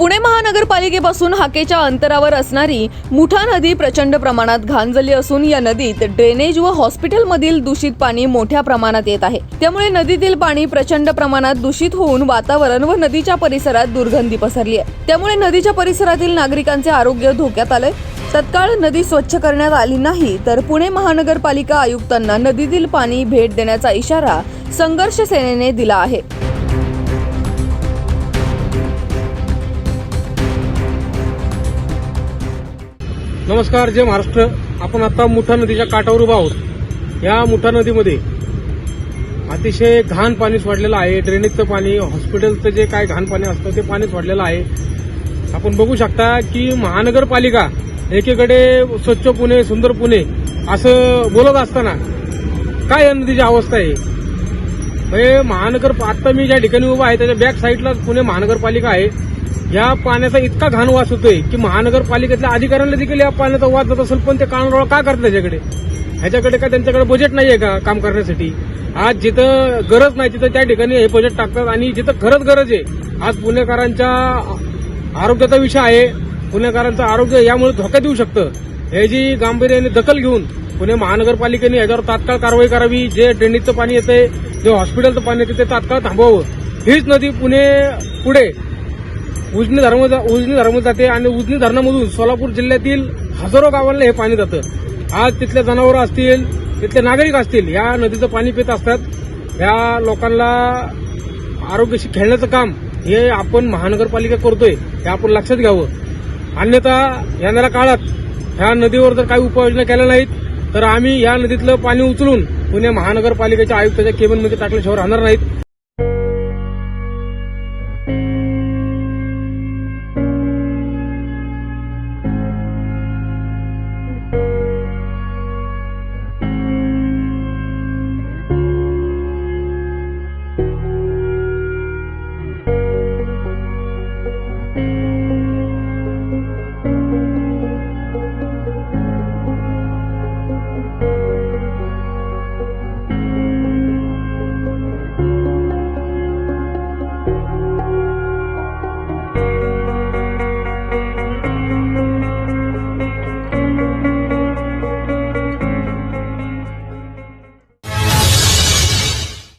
पुणे महानगरपालिकेपासून हाकेच्या अंतरावर असणारी मुठा नदी प्रचंड प्रमाणात घाणजली असून या नदीत ड्रेनेज व हॉस्पिटलमधील दूषित पाणी मोठ्या प्रमाणात येत आहे. त्यामुळे नदीतील पाणी प्रचंड प्रमाणात दूषित होऊन वातावरण व नदीच्या परिसरात दुर्गंधी पसरली आहे. त्यामुळे नदीच्या परिसरातील नागरिकांचे आरोग्य धोक्यात आलंय. तत्काळ नदी स्वच्छ करण्यात आली नाही तर पुणे महानगरपालिका आयुक्तांना नदीतील पाणी भेट देण्याचा इशारा संघर्ष सेनेने दिला आहे. नमस्कार जय महाराष्ट्र. आपण आता मुठा नदीच्या काठावर उभा आहोत. या मुठा नदीमध्ये अतिशय घाण पाणी सोडलेलं आहे. ड्रेनेजचं पाणी हॉस्पिटलचं जे काय घाण पाणी असतं ते पाणी सोडलेलं आहे. आपण बघू शकता की महानगरपालिका एकीकडे स्वच्छ पुणे सुंदर पुणे असं बोलत असताना काय या नदीची अवस्था आहे? म्हणजे महानगर आता मी ज्या ठिकाणी उभा आहे त्याच्या बॅक साईडला पुणे महानगरपालिका आहे. या पाण्याचा इतका घाण वास होतोय की महानगरपालिकेतल्या अधिकाऱ्यांना देखील या पाण्याचा वास जात असेल पण ते कानाडोळा का करतात त्याच्याकडे? ह्याच्याकडे का त्यांच्याकडे बजेट नाहीये का काम करण्यासाठी? आज जिथं गरज नाही तिथं त्या ठिकाणी हे बजेट टाकतात आणि जिथं खरंच गरज आहे आज पुणेकरांच्या आरोग्याचा विषय आहे. पुणेकरांचं आरोग्य यामुळे धोक्यात येऊ शकतं. याची गांभीर्याने दखल घेऊन पुणे महानगरपालिकेने याच्यावर तात्काळ कारवाई करावी जे ड्रेनेजचं पाणी येतंय जे हॉस्पिटलचं पाणी येतं ते तात्काळ थांबवावं. हीच नदी पुणे पुढे उजनी धर्म उजनी धर्म जाते आणि उजनी धरणामधून सोलापूर जिल्ह्यातील हजारो गावांना हे पाणी जातं. आज तिथले जनावरं असतील तिथले नागरिक असतील या नदीचं पाणी पित असतात. या लोकांना आरोग्याशी खेळण्याचं काम हे आपण महानगरपालिका करतोय हे आपण लक्षात घ्यावं. अन्यथा येणाऱ्या काळात ह्या नदीवर जर काही उपाययोजना केल्या नाहीत तर आम्ही या नदीतलं पाणी उचलून पुणे महानगरपालिकेच्या आयुक्ताच्या केबिनमध्ये टाकल्याशिवाय राहणार नाहीत.